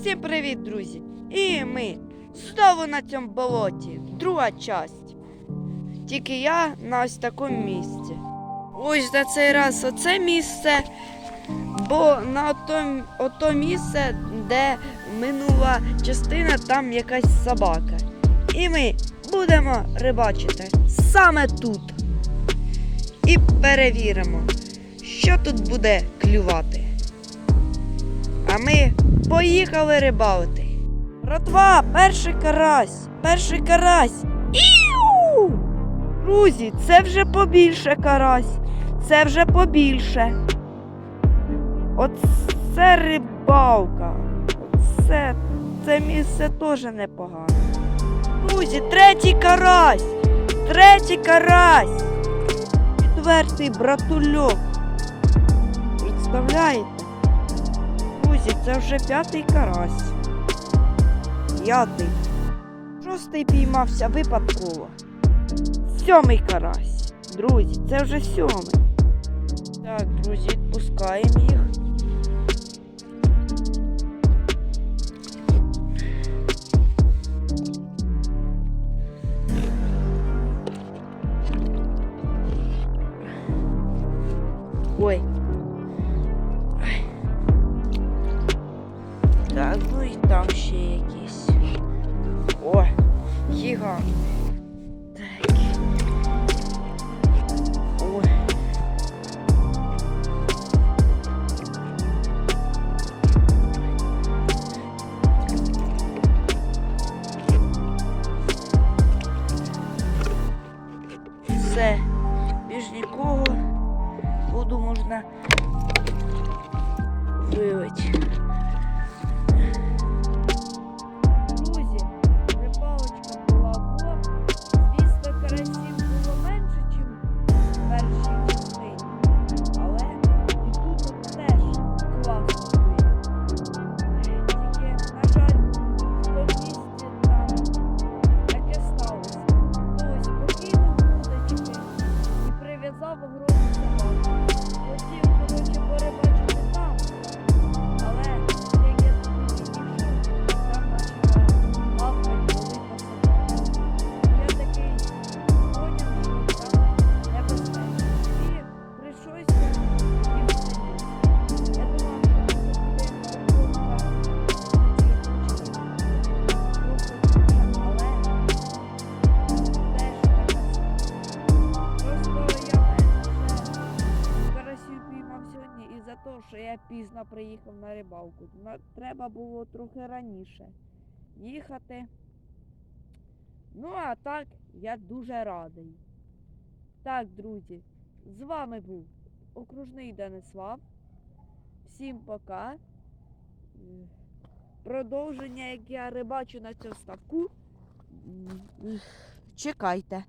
Всім привіт, друзі! І ми знову на цьому болоті. Друга часть. Тільки я на ось такому місці. Ось на цей раз оце місце, бо на ото, ото місце, де минула частина, там якась собака. І ми будемо рибачити саме тут. І перевіримо, що тут буде клювати. А ми поїхали рибалити. Братва, перший карась, перший карась. Іу! Друзі, це вже побільше карась. Це вже побільше. Оце рибалка. Оце це місце теж непогано. Друзі, третій карась! Третій карась! Четвертий братульок. Представляєте? Це вже п'ятий карась. П'ятий. Шостий піймався випадково. Сьомий карась. Друзі, це вже сьомий. Так, друзі, відпускаємо їх. Ой. Так, ну і там ще якісь. О, гігант. Так. Ой. Все, більш нікого воду можна вилити. Сьогодні із-за того, що я пізно приїхав на рибалку. Треба було трохи раніше їхати. Ну, а так, я дуже радий. Так, друзі, з вами був окружний Денислав. Всім пока. Продовження, як я рибачу на цьому ставку. Чекайте.